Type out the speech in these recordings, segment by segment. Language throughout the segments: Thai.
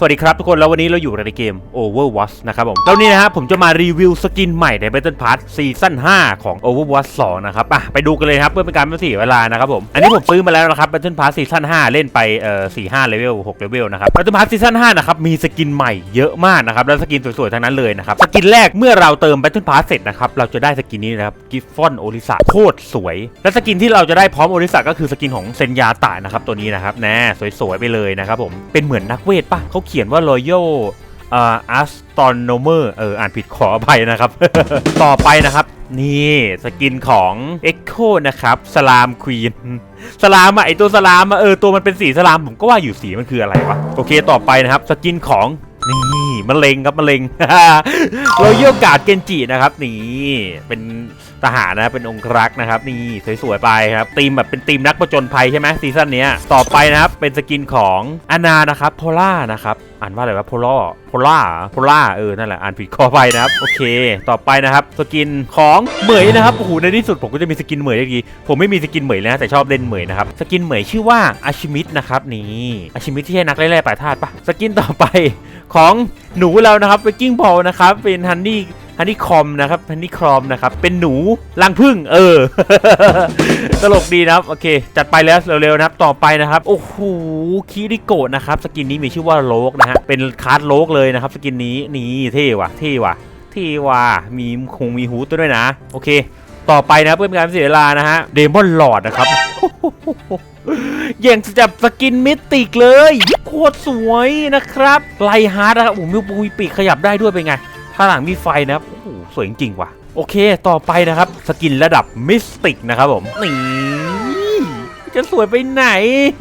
สวัสดีครับทุกคนแล้ววันนี้เราอยู่ในเกม Overwatch นะครับผมแล้วนี่นะครับผมจะมารีวิวสกินใหม่ใน Battle Pass ซีซั่น5ของ Overwatch 2 นะครับอะไปดูกันเลยครับเพื่อเป็นการไม่เสียเวลานะครับผมอันนี้ผมซื้อมาแล้วนะครับ Battle Pass ซีซั่น5เล่นไปเอ่อ4 5เลเวล6เลเวลนะครับ Battle Pass ซีซั่น5นะครับมีสกินใหม่เยอะมากนะครับแล้วสกินสวยๆทั้งนั้นเลยนะครับสกินแรกเมื่อเราเติม Battle Pass เสร็จนะครับเราจะได้สกินนี้นะครับกิฟฟอนโอริสาโคตรสวย และสกินที่เราจะได้พร้อมโอริสาก็คือสกินของเซนยาตะนะครับตัวนี้นะครับแน่สวยๆไปเลยนะครับผมเป็นเหมือนนักเวทปะเขาเขียนว่า Royal อ่า astronomer เออ อ่านผิดขออภัยนะครับ ต่อไปนะครับ นี่สกินของ Echo นะครับสลามควีนสลามอะไอตัวสลามอะเออตัวมันเป็นสีสลามผมก็ว่าอยู่สีมันคืออะไรวะ โอเคต่อไปนะครับ สกินของ นี่มะเร็งครับมะเร็งเรเยลกาดเกนจินะครับ นี่เป็นทหารนะเป็นองครักษ์นะครับ นี่สวยๆไปครับทีมแบบเป็นทีมนักประจนภัยใช่ไหมซีซั่นนี้ต่อไปนะครับเป็นสกินของอานานะครับโพล่านะครับอ่านว่าอะไรวะโพล่าโพล่าโพล่าเออนั่นแหละอ่านผิดขอไปนะครับโอเค ต่อไปนะครับ สกินของเหมยนะครับโอ้โหในที่สุดผมก็จะมีสกินเหมยได้ดีผมไม่มีสกินเหมยเลยนะแต่ชอบเล่นเหมยนะครับสกินเหมยชื่อว่าอาชิมิตนะครับนี่อาชิมิตที่ใช่นักเล่แร่ป่าธาตุปะสกินต่อไปของหนูเรานะครับเวกิ้งบอลนะครับเป็นฮันนี่ ฮันนี่คอมนะครับฮันนี่ครอมนะครับ เป็นหนูรังผึ้งเออ ตลกดีนะครับ โอเค จัดไปแล้วเร็วๆนะครับ ต่อไปนะครับ โอ้โหคิริโกะนะครับ สกินนี้มีชื่อว่าโลกนะฮะ เป็นคาร์ดโลกเลยนะครับ สกินนี้นี่เท่ว่ะเท่ว่ะเท่ว่ะมีคงมีฮูดด้วยนะ โอเค ต่อไปนะเพื่อเป็นการเสียเวลานะฮะ เดมอนหลอดนะครับอย่างจับสกินมิติกเลย โคตรสวยนะครับไลฮาร์ดนะครับโอ้โหมีปุยปีกขยับได้ด้วยเป็นไง ข้างหลังมีไฟนะครับโอ้โหสวยจริงๆว่ะ โอเค ต่อไปนะครับ สกินระดับมิสติกนะครับผมนี่จะสวยไปไหน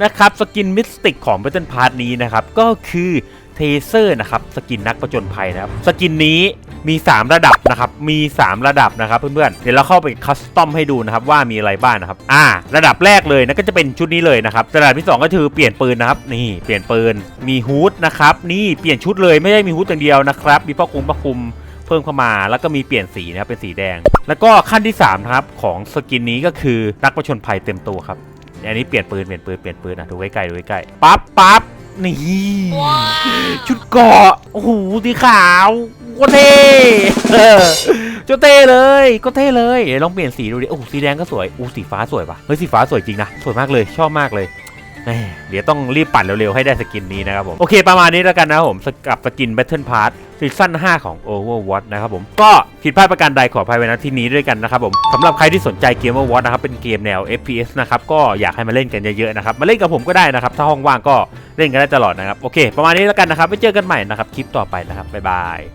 นะครับ สกินมิสติกของ Battle Pass นี้นะครับ ก็คือ เทเซอร์นะครับสกินนักประจนภัยนะครับสกินนี้มี 3 ระดับนะครับมี 3 ระดับนะครับเพื่อนๆเดี๋ยวเราเข้าไปคัสตอมให้ดูนะครับว่ามีอะไรบ้างนะครับอ่า ระดับแรกเลยนะก็จะเป็นชุดนี้เลยนะครับระดับที่ 2 ก็คือเปลี่ยนปืนนะครับนี่เปลี่ยนปืนมีฮูดนะครับนี่เปลี่ยนชุดเลยไม่ได้มีฮูดอย่างเดียวนะครับมีผ้าคลุมผ้าคลุมเพิ่มเข้ามาแล้วก็มีเปลี่ยนสีนะครับเป็นสีแดง แล้วก็ขั้นที่3นะครับของสกินนี้ก็คือนักประชนภัยเต็มตัวครับอันนี้เปลี่ยนปืนเปลี่ยนปืนเปลี่ยนปืนนะดูใกล้ๆดูใกล้ๆปั๊บปั๊บ นี่ชุดเกราะโอ้โหสีขาวโคตรเท่เออเจ้าเท่เลย ก็เท่เลยเดี๋ยวลองเปลี่ยนสีดูดิโอ้โหสีแดงก็สวยอู้สีฟ้าสวยปะเฮ้ยสีฟ้าสวยจริงนะสวยมากเลยชอบมากเลยแหม่เดี๋ยวต้องรีบปั่นเร็วๆให้ได้สกินนี้นะครับผมโอเคประมาณนี้แล้วกันนะครับผมสกับสกิน Battle Pass ซีซั่น5 ของ Overwatch นะครับผม ก็ผิดพลาดประการใดขออภัยไว้นะที่นี้ด้วยกันนะครับผมสำหรับใครที่สนใจเกม Overwatch นะครับเป็นเกมแนว FPS นะครับก็อยากให้มาเล่นกันเยอะๆนะครับมาเล่นกับผมก็ได้นะครับถ้าห้องว่างก็เล่นกันได้ตลอดนะครับโอเค ประมาณนี้แล้วกันนะครับไว้เจอกันใหม่นะครับคลิปต่อไปนะครับบ๊ายบาย